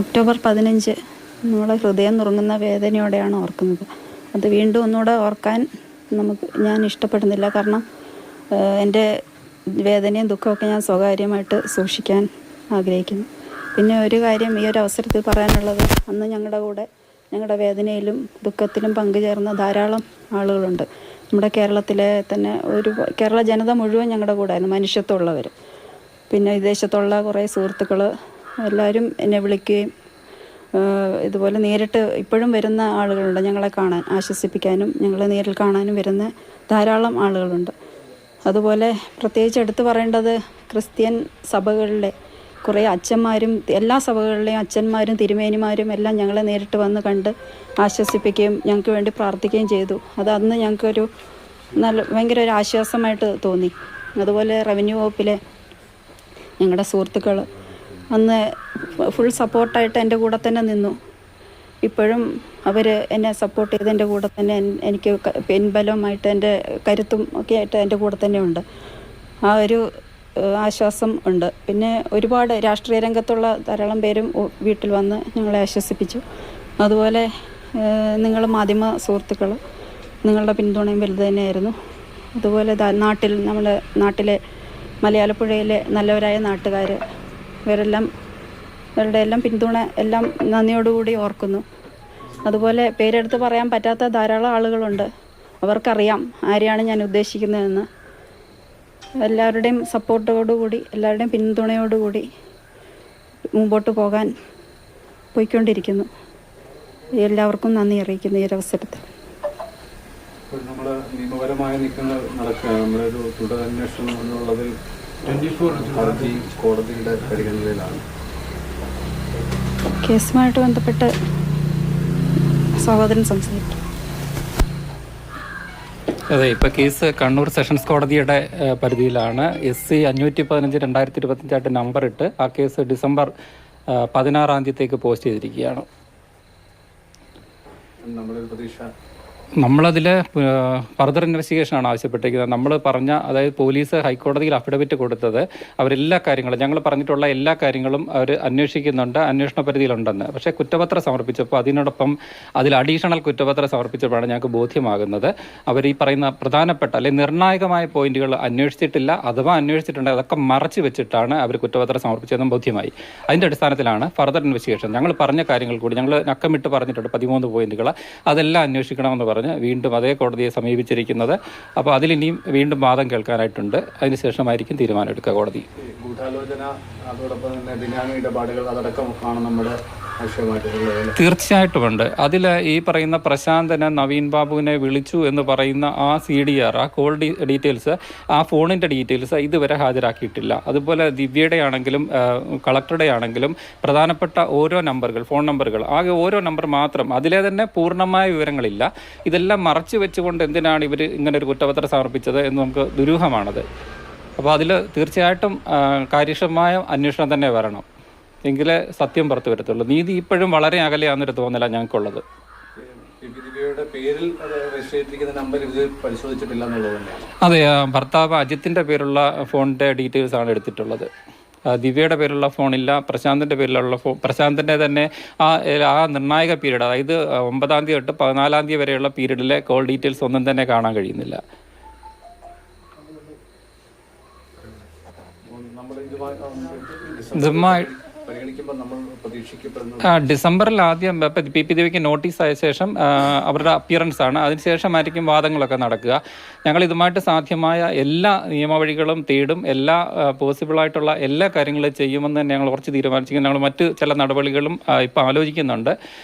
October പതിനഞ്ച് നമ്മളെ ഹൃദയം നുറുങ്ങുന്ന വേദനയോടെയാണ് ഓർക്കുന്നത്. അത് വീണ്ടും ഒന്നുകൂടെ ഓർക്കാൻ നമുക്ക് ഞാൻ ഇഷ്ടപ്പെടുന്നില്ല. കാരണം എന്റെ വേദനയും ദുഃഖമൊക്കെ ഞാൻ സ്വകാര്യമായിട്ട് സൂക്ഷിക്കാൻ ആഗ്രഹിക്കുന്നു. പിന്നെ ഒരു കാര്യം ഈ ഒരു അവസരത്തിൽ പറയാനുള്ളത് അന്ന് ഞങ്ങളുടെ കൂടെ ഞങ്ങളുടെ വേദനയിലും ദുഃഖത്തിലും പങ്കുചേർന്ന ധാരാളം ആളുകളുണ്ട്. നമ്മുടെ കേരളത്തിലെ തന്നെ ഒരു കേരള ജനത മുഴുവൻ ഞങ്ങളുടെ കൂടെ ആയിരുന്നു മനുഷ്യത്വമുള്ളവർ പിന്നെ വിദേശത്തുള്ള കുറേ സുഹൃത്തുക്കൾ എല്ലാവരും എന്നെ വിളിക്കുകയും ഇതുപോലെ നേരിട്ട് ഇപ്പോഴും വരുന്ന ആളുകളുണ്ട് ഞങ്ങളെ കാണാൻ ആശ്വസിപ്പിക്കാനും ഞങ്ങളെ നേരിൽ കാണാനും വരുന്ന ധാരാളം ആളുകളുണ്ട്. അതുപോലെ പ്രത്യേകിച്ച് എടുത്തു പറയേണ്ടത് ക്രിസ്ത്യൻ സഭകളിലെ കുറേ അച്ഛന്മാരും എല്ലാ സഭകളിലെയും അച്ഛന്മാരും തിരുമേനിമാരും എല്ലാം ഞങ്ങളെ നേരിട്ട് വന്ന് കണ്ട് ആശ്വസിപ്പിക്കുകയും ഞങ്ങൾക്ക് വേണ്ടി പ്രാർത്ഥിക്കുകയും ചെയ്തു. അത് അന്ന് ഞങ്ങൾക്കൊരു നല്ല ഭയങ്കര ഒരു ആശ്വാസമായിട്ട് തോന്നി. അതുപോലെ റവന്യൂ വകുപ്പിലെ ഞങ്ങളുടെ സുഹൃത്തുക്കൾ അന്ന് ഫുൾ സപ്പോർട്ടായിട്ട് എന്റെ കൂടെ തന്നെ നിന്നു. ഇപ്പോഴും അവർ എന്നെ സപ്പോർട്ട് ചെയ്ത് എന്റെ കൂടെ തന്നെ എനിക്ക് പിൻബലമായിട്ട് എന്റെ കരുത്തും ഒക്കെ ആയിട്ട് എന്റെ കൂടെ തന്നെ ഉണ്ട്. ആ ഒരു ആശ്വാസം ഉണ്ട്. പിന്നെ ഒരുപാട് രാഷ്ട്രീയ രംഗത്തുള്ള ധാരാളം പേരും വീട്ടിൽ വന്ന് ഞങ്ങളെ ആശ്വസിപ്പിച്ചു. അതുപോലെ നിങ്ങൾ മാധ്യമ സുഹൃത്തുക്കൾ നിങ്ങളുടെ പിന്തുണയും വലുത് തന്നെയായിരുന്നു. അതുപോലെ നാട്ടിൽ നമ്മുടെ നാട്ടിലെ മലയാളപ്പുഴയിലെ നല്ലവരായ നാട്ടുകാർ ഇവരെല്ലാം ഇവരുടെ എല്ലാം പിന്തുണ എല്ലാം നന്ദിയോടുകൂടി ഓർക്കുന്നു. അതുപോലെ പേരെടുത്ത് പറയാൻ പറ്റാത്ത ധാരാളം ആളുകളുണ്ട്. അവർക്കറിയാം ആരെയാണ് ഞാൻ ഉദ്ദേശിക്കുന്നതെന്ന്. എല്ലാവരുടെയും സപ്പോർട്ടോടുകൂടി എല്ലാവരുടെയും പിന്തുണയോടുകൂടി മുമ്പോട്ട് പോകാൻ പോയിക്കൊണ്ടിരിക്കുന്നു. എല്ലാവർക്കും നന്ദി അറിയിക്കുന്നു ഈ ഒരവസരത്തിൽ നമ്മൾ നിയമപരമായ നീക്കങ്ങൾ നടക്കുക നമ്മുടെ ഒരു തുടരന്വേഷണം എന്നുള്ളതിൽ ഹർജി കോടതിയുടെ പരിഗണനയിലാണ്. കേസുമായിട്ട് ബന്ധപ്പെട്ട് സഹോദരൻ സംസാരിക്കും. അതെ ഇപ്പോൾ കേസ് കണ്ണൂർ സെഷൻസ് കോടതിയുടെ പരിധിയിലാണ്. എസ് സി അഞ്ഞൂറ്റി പതിനഞ്ച് രണ്ടായിരത്തി ഇരുപത്തഞ്ചായിട്ട് നമ്പർ ഇട്ട് ആ കേസ് ഡിസംബർ പതിനാറാം തീയതിക്ക് പോസ്റ്റ് ചെയ്തിരിക്കുകയാണ്. നമ്മുടെ പ്രതീക്ഷ നമ്മളതിൽ ഫർദർ ഇൻവെസ്റ്റിഗേഷനാണ് ആവശ്യപ്പെട്ടിരിക്കുന്നത്. നമ്മൾ പറഞ്ഞ അതായത് പോലീസ് ഹൈക്കോടതിയിൽ അഫിഡവിറ്റ് കൊടുത്തത് അവരെല്ലാ കാര്യങ്ങളും ഞങ്ങൾ പറഞ്ഞിട്ടുള്ള എല്ലാ കാര്യങ്ങളും അവർ അന്വേഷിക്കുന്നുണ്ട് അന്വേഷണ പരിധിയിലുണ്ടെന്ന്. പക്ഷേ കുറ്റപത്രം സമർപ്പിച്ചപ്പോൾ അതിനോടൊപ്പം അതിൽ അഡീഷണൽ കുറ്റപത്രം സമർപ്പിച്ചപ്പോഴാണ് ഞങ്ങൾക്ക് ബോധ്യമാകുന്നത്. അവർ ഈ പറയുന്ന പ്രധാനപ്പെട്ട അല്ലെങ്കിൽ നിർണായകമായ പോയിന്റുകൾ അന്വേഷിച്ചിട്ടില്ല അഥവാ അന്വേഷിച്ചിട്ടുണ്ട് അതൊക്കെ മറച്ചു വെച്ചിട്ടാണ് അവർ കുറ്റപത്രം സമർപ്പിച്ചതെന്നും ബോധ്യമായി. അതിന്റെ അടിസ്ഥാനത്തിലാണ് ഫർദർ ഇൻവെസ്റ്റിഗേഷൻ ഞങ്ങൾ പറഞ്ഞ കാര്യങ്ങൾ കൂടി ഞങ്ങൾ നക്കമിട്ട് പറഞ്ഞിട്ടുണ്ട് പതിമൂന്ന് പോയിന്റുകൾ അതെല്ലാം അന്വേഷിക്കണമെന്ന് പറഞ്ഞ്. വീണ്ടും അതേ കോടതിയെ സമീപിച്ചിരിക്കുന്നത്. അപ്പോൾ അതിലിനിയും വീണ്ടും വാദം കേൾക്കാനായിട്ടുണ്ട്. അതിനുശേഷമായിരിക്കും തീരുമാനമെടുക്കുക കോടതി. ഗൂഢാലോചന അതോടൊപ്പം തന്നെ ബിനാമി ഇടപാടുകൾ അതടക്കമാണ് നമ്മുടെ ആശയമായിട്ടുള്ളത് തീർച്ചയായിട്ടുമുണ്ട് അതിൽ ഈ പറയുന്ന പ്രശാന്തന് നവീൻ ബാബുവിനെ വിളിച്ചു എന്ന് പറയുന്ന ആ സി ഡി ആർ ആ കോൾ ഡീറ്റെയിൽസ് ആ ഫോണിന്റെ ഡീറ്റെയിൽസ് ഇതുവരെ ഹാജരാക്കിയിട്ടില്ല. അതുപോലെ ദിവ്യയുടെ ആണെങ്കിലും കളക്ടറുടെ ആണെങ്കിലും പ്രധാനപ്പെട്ട ഓരോ നമ്പറുകൾ ഫോൺ നമ്പറുകൾ ആകെ ഓരോ നമ്പർ മാത്രം അതിലെ തന്നെ പൂർണമായ വിവരങ്ങളില്ല. ഇതെല്ലാം മറച്ചു വെച്ചുകൊണ്ട് എന്തിനാണ് ഇവർ ഇങ്ങനെ ഒരു കുറ്റപത്രം സമർപ്പിച്ചത് എന്ന് നമുക്ക് ദുരൂഹമാണത്. അപ്പോൾ അതിൽ തീർച്ചയായിട്ടും കാര്യക്ഷമമായ അന്വേഷണം തന്നെ വരണം. എങ്കിലേ സത്യം പുറത്തു വരത്തുള്ളൂ. നീതി ഇപ്പോഴും വളരെ അകലെയാണെന്നൊരു തോന്നല ഞങ്ങൾക്കുള്ളത്. അത് ഭർത്താവ് അജിത്തിന്റെ പേരുള്ള ഫോണിന്റെ ഡീറ്റെയിൽസ് ആണ് എടുത്തിട്ടുള്ളത്. ദിവ്യയുടെ പേരുള്ള ഫോണില്ല പ്രശാന്തിന്റെ പേരിലുള്ള ഫോൺ പ്രശാന്തിന്റെ തന്നെ ആ ആ നിർണായക പീരീഡ് അതായത് ഒമ്പതാം തീയതി തൊട്ട് പതിനാലാം തീയതി വരെയുള്ള പീരീഡിലെ കോൾ ഡീറ്റെയിൽസ് ഒന്നും തന്നെ കാണാൻ കഴിയുന്നില്ല. ഇതുമായി ഡിസംബറിൽ ആദ്യം പി പി ദേവിക്ക് നോട്ടീസ് ആയ ശേഷം അവരുടെ അപ്പിയറൻസ് ആണ്. അതിനുശേഷമായിരിക്കും വാദങ്ങളൊക്കെ നടക്കുക. ഞങ്ങൾ ഇതുമായിട്ട് സാധ്യമായ എല്ലാ നിയമവഴികളും തേടും എല്ലാ പോസിബിൾ ആയിട്ടുള്ള എല്ലാ കാര്യങ്ങളും ചെയ്യുമെന്ന് തന്നെ ഞങ്ങൾ കുറച്ച് തീരുമാനിച്ചിരിക്കുന്നു. ഞങ്ങൾ മറ്റ് ചില നടപടികളും ഇപ്പോൾ ആലോചിക്കുന്നുണ്ട്.